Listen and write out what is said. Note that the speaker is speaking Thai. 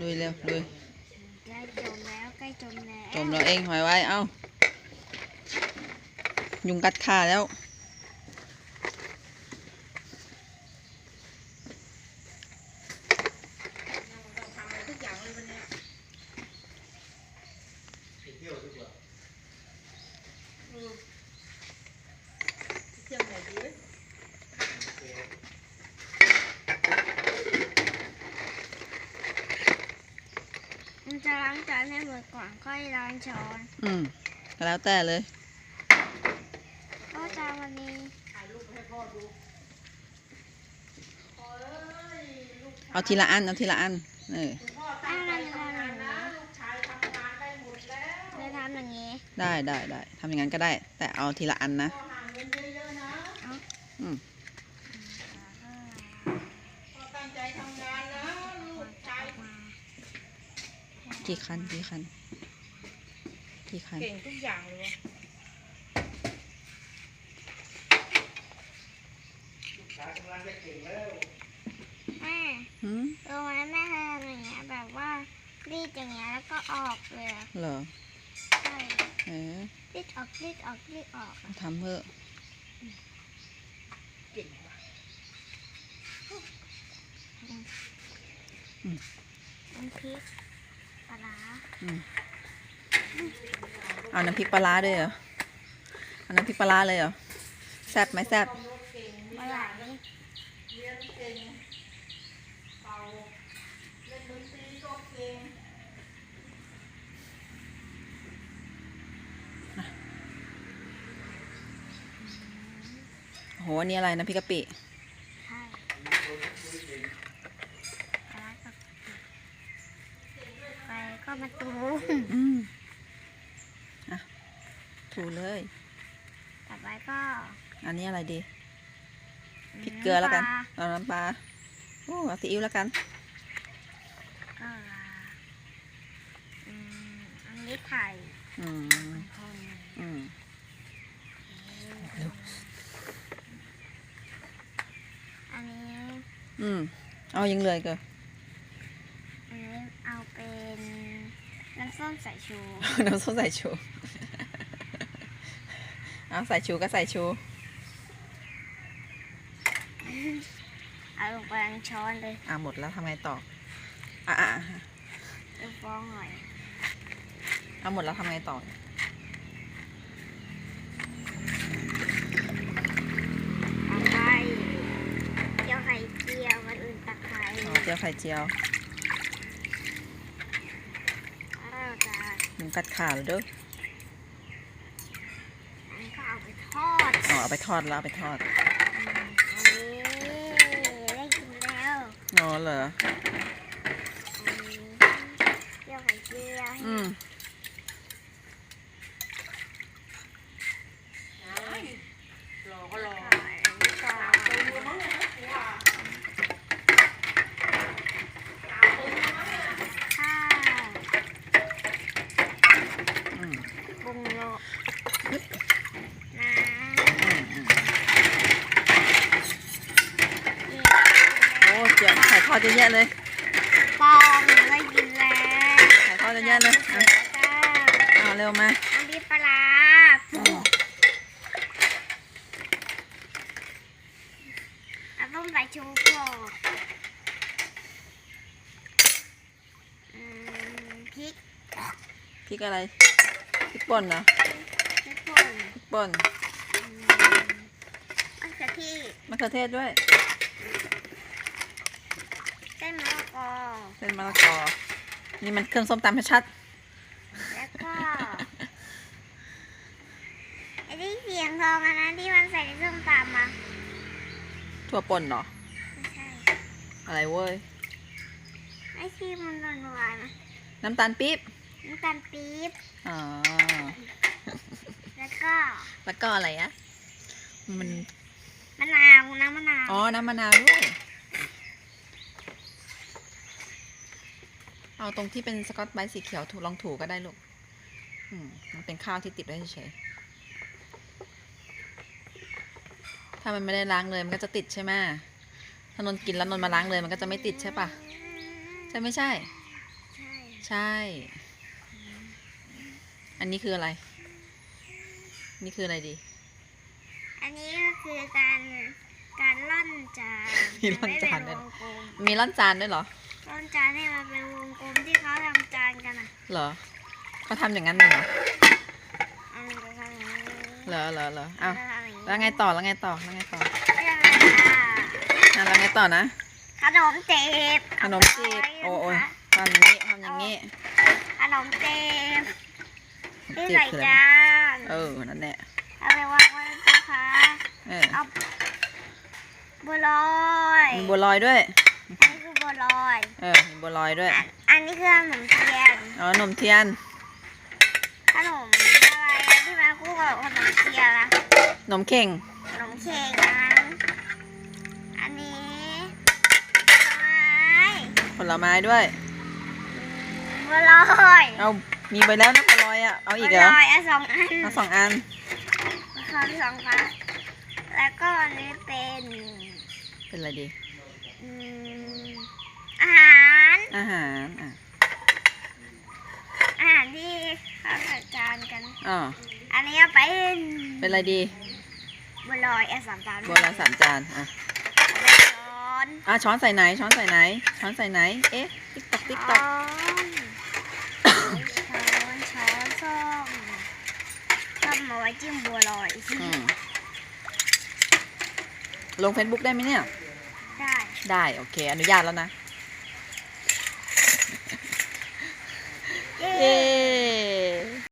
ลุยเร็วลุยใกล้จมแล้วใกล้จมแล้วจมเราเองหอยไว้ เอ้า ยุงกัดขาแล้ว มัน จะล้างจานให้หมดก่อนค่อยล้างช้อนอืมแล้วแต่เลยก็จานวันนี้เอาทีละอันเอาทีละอันเออถ้ามันทำอย่างนี้จะทำอย่างนี้ได้ได้ได้ทำอย่างนั้นก็ได้ แต่เอาทีละอันนะอืม กี่คันกี่คันกี่คัน เก่งทุกอย่างเลยวะแม่หืมรู้ไหมแม่ทำอย่างเงี้ยแบบว่ารีดอย่างเงี้ยแล้วก็ออกเลยอะเหรอ ใช่เออรีดออกรีดออกรีดออกอะทำเถอะเก่งว่ะน้ำพริก ปลาร้าเอาน้ำพริกปลาร้าด้วยเหรอเอาน้ำพริกปลาร้าเลยเหรอแซ่บไหมแซ่บปลาไหลเรียนเก่งเป่าเล่นดนตรีก็เก่งโหนนี้อะไรน้ำพริกกะปิ ใช่ปลาร้ากับไปก็มาตูม อืมอะ ถูเลย ต่อไปก็อันนี้อะไรดีพริกเกลือแล้วกันเอาน้ำปลาโอ้เอาซีอิ๊วแล้วกันก็อืมอันนี้ไข่อืมคนอืมอันนี้อืมเอายังเลยเก็อันนี้เอาเป็นน้ำส้มสายชู น้ำส้มสายชู เอาใส่ชูก็ใส่ชู เอาลงไปทั้งช้อนเลยอะหมดแล้วทำไงต่อ อะอะอะเดี๋ยวฟ้องหน่อยเอาหมดแล้วทำไงต่อ ตะไคร้เจียวไข่เจียวมันอื่นตะไคร้อ๋อเจียวไข่เจียวแล้วเราจะหมูกัดขาเหรอเด้ออันนี้ก็เอาไปทอด อ๋อ เอาไปทอดแล้วเอาไปทอดอืมอันนี้ได้กินแล้วอ๋อเหรออันนี้เจียวไข่เจียวอืม รอก็รอ อันนี้ก่อน ตัวมั้งเนี่ยนะหัว ข้าว อืม ปรุงรสน้ อืมอืมำนี่ โอ้เจียวไข่ทอด เยอะแยะเลยปองได้กินแล้วไข่ทอดเยอะแยะเลยอะจ้าเอาเร็วมาอันนี้ปลาร้าอืมอันต้มใส่ชูก่อนอืมพริกพริกอะไรพริกป่นเหรอพริกป่นพริกป่นอืมมะเขือเทศมะเขือเทศด้วย เส้นมะละกอ เส้นมะละกอ นี่มันเครื่องส้มตำชัดแล้วก็ไอ้ที่เสียงทองอันนั้นที่มันใส่ในส้มตำอะๆถั่วป่นเหรอ ไม่ใช่อะไรเว้ย ไอ้ที่มันหวานๆอะน้ำตาลปี๊บ น้ำตาลปี๊บอ๋อ แล้วก็แล้วก็อะไรอะมันมะนาวน้ำมะนาว อ๋อ น้ำมะนาวด้วย เอาตรงที่เป็นสกอตไบรท์สีเขียวถูลองถูก็ได้ลูกอืมมันเป็นข้าวที่ติดไว้เฉยๆถ้ามันไม่ได้ล้างเลยมันก็จะติดใช่ไหมถ้านนท์กินแล้วนนท์มาล้างเลยมันก็จะไม่ติดใช่ปะใช่ไม่ใช่ใใช่ อันนี้คืออะไร นี่คืออะไรดี อันนี้ก็คือการการล่อนจาน มีร่อนจานด้ด้ววยยวงกลมมีร่อนจานด้วยเหรอ ล่อนจานให้มันเป็นวงกลมที่เขาทำจานกันอะเหรอเขาทำอย่างนั้นเลยเหรออันนี้ก็ทำอย่างนี้เหรอเหรอเหรออ้าวก็ทำอย่างนี้แล้วไงต่อแล้วไงต่อแล้วไงต่อเรียกอะไรอะอะแล้วไงต่อนะ ขนมจีบขนมจีบโอ้โอ้ยเาไว้ทำอย่างนี้ทำอย่างนี้ขนมจีบที่จีบใส่คืออะไรจานเออนั่นแหละเอาไปวางไว้บนโต๊ะค่ะเออเอาบัวลอยมีบัวลอยด้วยอันนี้คือ บัวลอย เออมีบัวลอยด้วยอันอันนี้คือขนมเทียน อ๋อขนมเทียน ขนมอะไรอะที่มาคู่กับขนมเทียนนะขนมเข่งขนมเค้กนะอันนี้ผลไม้ผลไม้ด้วย บัวลอย เอามีไปแล้วนะบัวลอยอะ เอาอีกเหรบัอวลอยอะสองอันเอาสองอันคำสองครั้งแล้วก็อันนี้เป็น เป็นอะไรดี อืมอาหาร อาหารอะอาหารที่เขาใส่จานกัน อ๋ออันนี้ก็เป็นเป็นอะไรดีบัวลอยอะสามจานบัวลอยสามจานอะช้อนอะช้อนใส่ไหน ช้อนใส่ไหน ช้อนใส่ไหน เอ๊ะ ติ๊กตอกติ๊กตอกช้อนช้อนช้อนส้มส้มมาไว้จิ้มบัวลอยอืมลงเฟซบุ๊กได้ไหมเนี่ย ได้ ได้ โอเค อนุญาตแล้วนะอ Yeah.